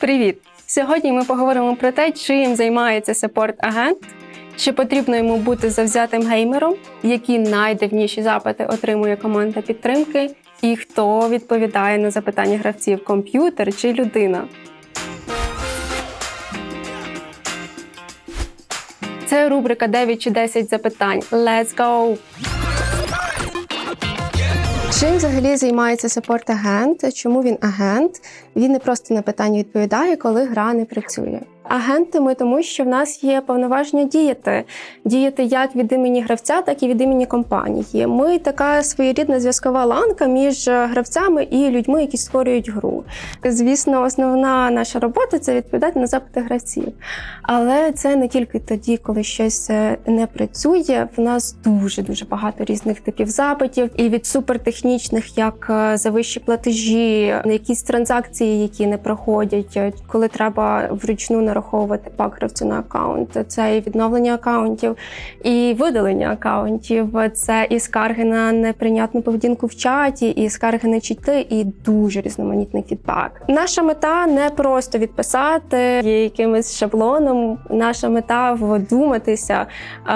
Привіт! Сьогодні ми поговоримо про те, чим займається саппорт-агент, чи потрібно йому бути завзятим геймером, які найдивніші запити отримує команда підтримки, і хто відповідає на запитання гравців комп'ютер чи людина. Це рубрика 9 чи 10 запитань. Let's go! Чим взагалі займається саппорт-агент? Чому він агент? Він не просто на питання відповідає, коли гра не працює. Агенти ми тому, що в нас є повноваження діяти, діяти як від імені гравця, так і від імені компанії. Ми така своєрідна зв'язкова ланка між гравцями і людьми, які створюють гру. Звісно, основна наша робота це відповідати на запити гравців. Але це не тільки тоді, коли щось е, не працює. В нас дуже дуже багато різних типів запитів, і від супертехнічних, як е, за вищі платежі, якісь транзакції, які не проходять, е, коли треба вручну нараховувати пак гравцю на аккаунт. Це і відновлення аккаунтів, і видалення аккаунтів. Це і скарги на неприйнятну поведінку в чаті, і скарги на чіти, і дуже різноманітний фідбек. Наша мета не просто відписати якимось шаблоном. Наша мета вдуматися,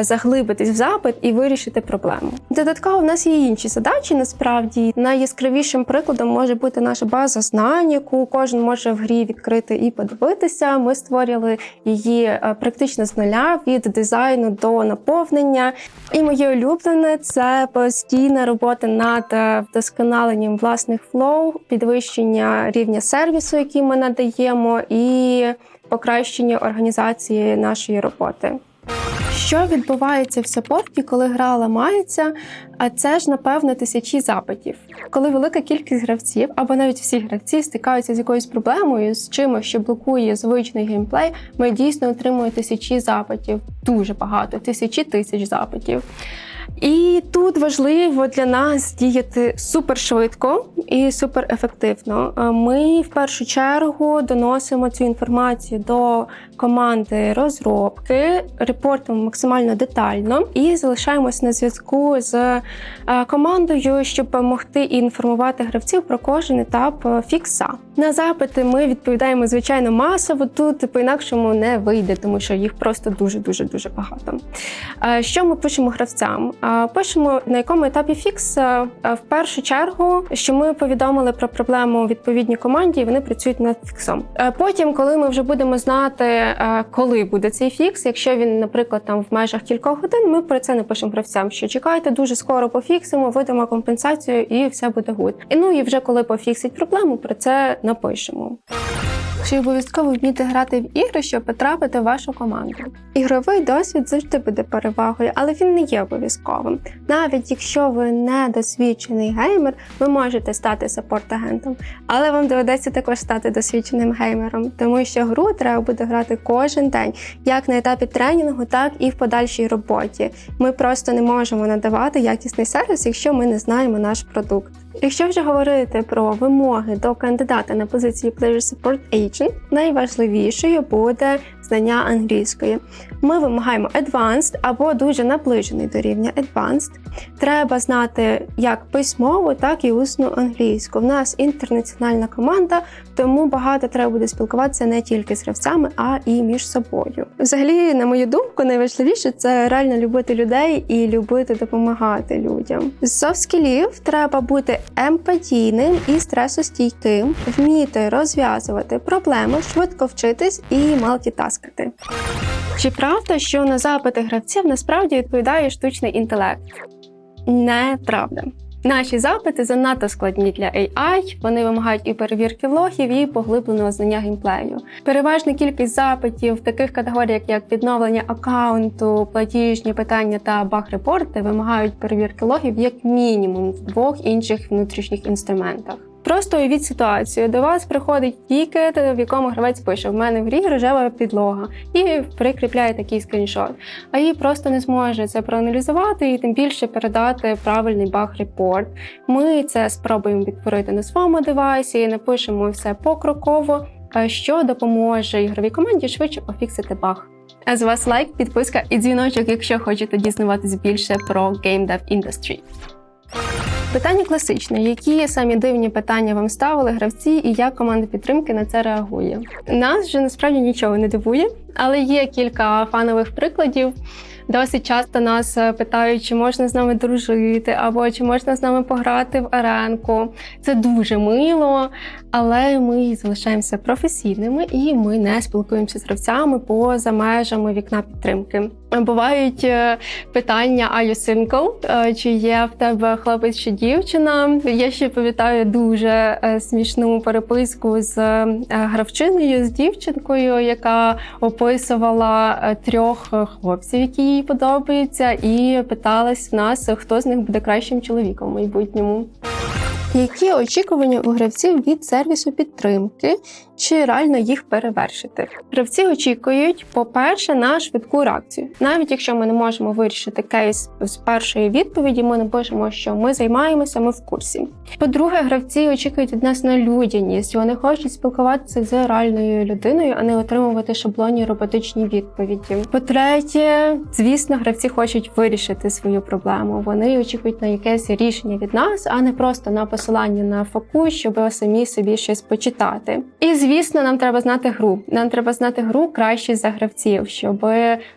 заглибитись в запит і вирішити проблему. Додатково в нас є інші задачі. Насправді найяскравішим прикладом може бути наша база знань, яку кожен може в грі відкрити і подивитися. Ми створювали її е, практично з нуля від дизайну до наповнення. І моє улюблене це постійна робота над е, вдосконаленням власних флоу, підвищення рівня сервісу, який ми надаємо, і покращення організації нашої роботи. Що відбувається в саппорті, коли гра ламається? А це ж напевно тисячі запитів. Коли велика кількість гравців або навіть всі гравці стикаються з якоюсь проблемою, з чимось, що блокує звичний геймплей, ми дійсно отримуємо тисячі запитів. Дуже багато, тисячі тисяч запитів. І тут важливо для нас діяти супер швидко і супер ефективно. Ми в першу чергу доносимо цю інформацію до команди розробки, репортимо максимально детально і залишаємось на зв'язку з е, командою, щоб допомогти інформувати гравців про кожен етап е, фікса. На запити ми відповідаємо звичайно масово. Тут по інакшому не вийде, тому що їх просто дуже дуже дуже багато. Е, Що ми пишемо гравцям? Е, Пишемо на якому етапі фікс е, в першу чергу, що ми повідомили про проблему відповідній команді, і вони працюють над фіксом. Е, Потім, коли ми вже будемо знати, е, коли буде цей фікс, якщо він, наприклад, там в межах кількох годин, ми про це напишемо гравцям, що чекайте дуже скоро пофіксимо, видамо компенсацію, і все буде гуд. І ну і вже коли пофіксить проблему, про це напишемо. Чи обов'язково вміти грати в ігри, щоб потрапити в вашу команду? Ігровий досвід завжди буде перевагою, але він не є обов'язковим. Навіть якщо ви не досвідчений геймер, ви можете стати саппорт-агентом, але вам доведеться також стати досвідченим геймером, тому що гру треба буде грати кожен день, як на етапі тренінгу, так і в подальшій роботі. Ми просто не можемо надавати якісний сервіс, якщо ми не знаємо наш продукт. Якщо вже говорити про вимоги до кандидата на позицію Player Support Agent, найважливішою буде знання англійської. Ми вимагаємо Advanced або дуже наближений до рівня Advanced. Треба знати як письмову, так і усну англійську. В нас інтернаціональна команда, тому багато треба буде спілкуватися не тільки з гравцями, а і між собою. Взагалі, на мою думку, найважливіше це реально любити людей і любити допомагати людям. З софт-скілів треба бути емпатійним і стресостійким, вміти розв'язувати проблеми, швидко вчитись і малтітаскати. Чи правда, що на запити гравців насправді відповідає штучний інтелект? Неправда. Наші запити занадто складні для AI, вони вимагають і перевірки логів, і поглибленого знання геймплею. Переважна кількість запитів в таких категоріях, як відновлення аккаунту, платіжні питання та баг-репорти, вимагають перевірки логів як мінімум в двох інших внутрішніх інструментах. Просто уявіть ситуацію, до вас приходить тікет, в якому гравець пише: в мене в грі рожева підлога, і прикріпляє такий скріншот. А її просто не зможе це проаналізувати і тим більше передати правильний баг-репорт. Ми це спробуємо відтворити на своєму девайсі, напишемо все покроково, що допоможе ігровій команді швидше пофіксити баг. А з вас лайк, підписка і дзвіночок, якщо хочете дізнаватись більше про Game Dev Industry. Питання класичне: які самі дивні питання вам ставили гравці, і як команда підтримки на це реагує? Нас вже насправді нічого не дивує, але є кілька фанових прикладів. Досить часто нас е, питають, чи можна з нами дружити, або чи можна з нами пограти в аренку. Це дуже мило, але ми залишаємося професійними і ми не спілкуємося з гравцями поза межами вікна підтримки. Бувають е, питання «Are you single?» Е, чи є в тебе хлопець чи дівчина. Я ще пам'ятаю дуже е, смішну переписку з гравчиною, з дівчинкою, яка описувала трьох хлопців, які їй подобаються, і питалась в нас, хто з них буде кращим чоловіком в майбутньому. Які очікування у гравців від сервісу підтримки, чи реально їх перевершити? Гравці очікують, по-перше, на швидку реакцію. Навіть якщо ми не можемо вирішити кейс з першої відповіді, ми напишемо, що ми займаємося, ми в курсі. По-друге, гравці очікують від нас на людяність. Вони хочуть спілкуватися з реальною людиною, а не отримувати шаблонні роботичні відповіді. По-третє, звісно, гравці хочуть вирішити свою проблему. Вони очікують на якесь рішення від нас, а не просто на посилання на факу, щоб самі собі щось почитати. І звісно, нам треба знати гру. Нам треба знати гру краще за гравців, щоб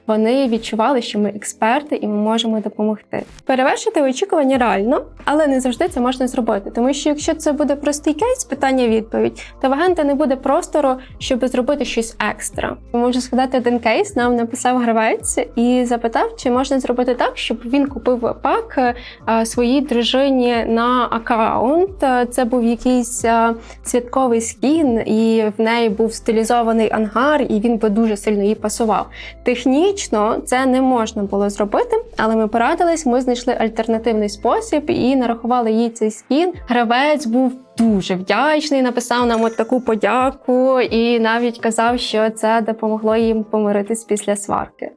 вони відчували, що ми експерти і ми можемо допомогти. Перевершити очікування реально, але не завжди це можна зробити. Тому що якщо це буде простий кейс, питання-відповідь, то в агента не буде простору, щоб зробити щось екстра. Можу сказати, один кейс нам написав гравець і запитав, чи можна зробити так, щоб він купив пак е, своїй дружині на аккаунт. Е, Це був якийсь е, святковий скін, і в неї був стилізований ангар, і він би дуже сильно їй пасував. Технічно це не можна було зробити, але ми порадились. Ми знайшли альтернативний спосіб і нарахували їй цей скін. Гравець був. Дуже вдячний, написав нам от таку подяку, і навіть казав, що це допомогло їм помиритись після сварки.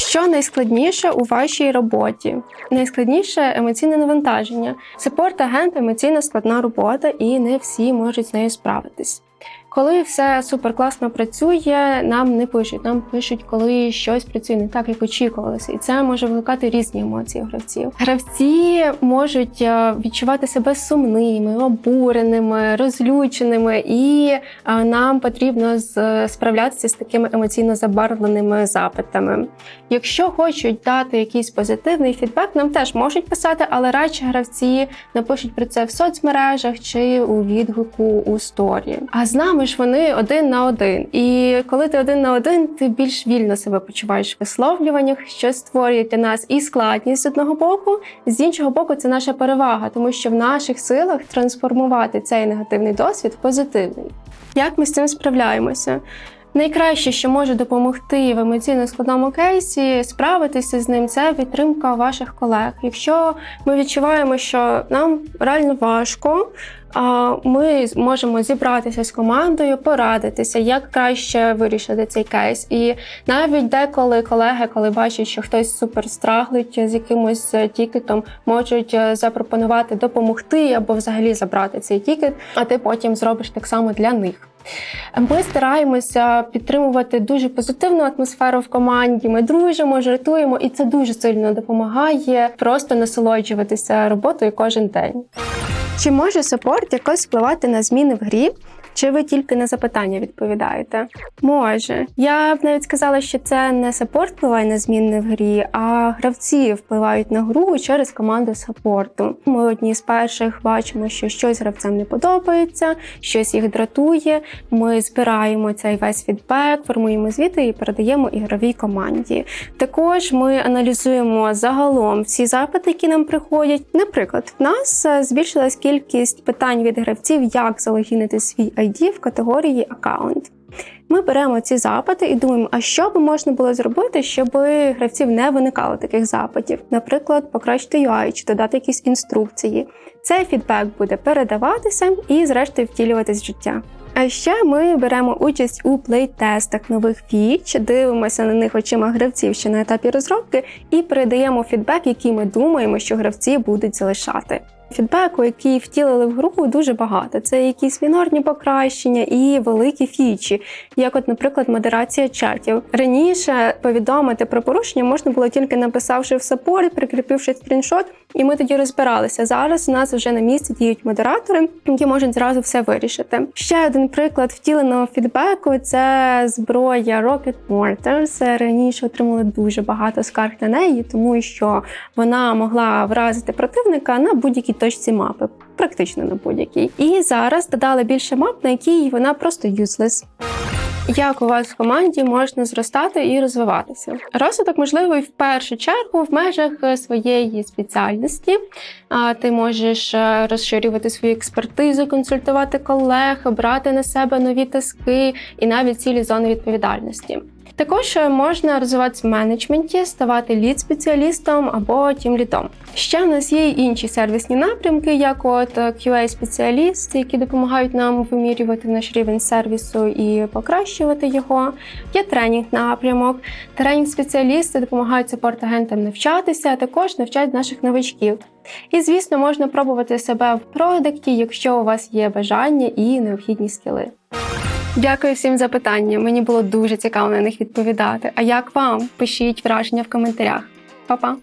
Що найскладніше у вашій роботі? Найскладніше емоційне навантаження. Сепорт-агент емоційно складна робота, і не всі можуть з нею справитись. Коли все супер класно працює, нам не пишуть. Нам пишуть, коли щось працює не так, як очікувалося, і це може викликати різні емоції гравців. Гравці можуть е, відчувати себе сумними, обуреними, розлюченими, і е, нам потрібно справлятися з такими емоційно забарвленими запитами. Якщо хочуть дати якийсь позитивний фідбек, нам теж можуть писати, але радше гравці напишуть про це в соцмережах чи у відгуку у сторі. А з нами ж вони один на один. І коли ти один на один, ти більш вільно себе почуваєш в висловлюваннях, що створює для нас і складність з одного боку, з іншого боку, це наша перевага, тому що в наших силах трансформувати цей негативний досвід в позитивний. Як ми з цим справляємося? Найкраще, що може допомогти в емоційно складному кейсі, справитися з ним, це підтримка ваших колег. Якщо ми відчуваємо, що нам реально важко, ми можемо зібратися з командою, порадитися, як краще вирішити цей кейс. І навіть деколи колеги, коли бачать, що хтось супер страглить з якимось е, тікетом, можуть е, запропонувати допомогти або взагалі забрати цей тікет, а ти потім зробиш так само для них. Ми стараємося підтримувати дуже позитивну атмосферу в команді. Ми дружимо, жартуємо, і це дуже сильно допомагає просто насолоджуватися роботою кожен день. Чи може саппорт якось впливати на зміни в грі? Чи ви тільки на запитання відповідаєте? Може. Я б навіть сказала, що це не саппорт впливає на зміни в грі, а гравці впливають на гру через команду саппорту. Ми одні з перших бачимо, що щось гравцям не подобається, щось їх дратує. Ми збираємо цей весь фідбек, формуємо звіти і передаємо ігровій команді. Також ми аналізуємо загалом всі запити, які нам приходять. Наприклад, в нас е, збільшилась кількість питань від гравців, як залогінити свій ID в категорії аккаунт. Ми беремо ці запити і думаємо, а що би можна було зробити, щоб гравців не виникало таких запитів. Наприклад, покращити UI чи додати якісь інструкції. Цей фідбек буде передаватися і, зрештою, втілюватись в життя. А ще ми беремо участь у плейтестах нових фіч, дивимося на них очима гравців ще на етапі розробки і передаємо фідбек, який ми думаємо, що гравці будуть залишати. Фідбеку, який втілили в гру, дуже багато. Це якісь мінорні покращення і великі фічі, як, от, наприклад, модерація чатів. Раніше повідомити про порушення можна було тільки написавши в саппорт, прикріпивши скріншот, і ми тоді розбиралися. Зараз у нас вже на місці діють модератори, які можуть зразу все вирішити. Ще один приклад втіленого фідбеку це зброя Rocket Mortars. Раніше отримали дуже багато скарг на неї, тому що вона могла вразити противника на будь-якій точці мапи, практично на будь-якій. І зараз додали більше мап, на якій вона просто useless. Як у вас в команді можна зростати і розвиватися? Розвиток можливий в першу чергу в межах е, своєї спеціальності. Ти можеш е, розширювати свою експертизу, консультувати колег, брати на себе нові таски і навіть цілі зони відповідальності. Також е, можна розвиватися в менеджменті, ставати лід-спеціалістом або тімлітом. Ще в нас є й інші сервісні напрямки, як от е, QA-спеціалісти, які допомагають нам вимірювати наш рівень сервісу і покращувати його. Є тренінг напрямок. Тренінг-спеціалісти допомагають саппорт-агентам навчатися, а також навчають наших новачків. І, звісно, можна пробувати себе в продакті, якщо у вас є бажання і необхідні скіли. Дякую всім за питання. Мені було дуже цікаво на них відповідати. А як вам? Пишіть враження в коментарях. Па-па!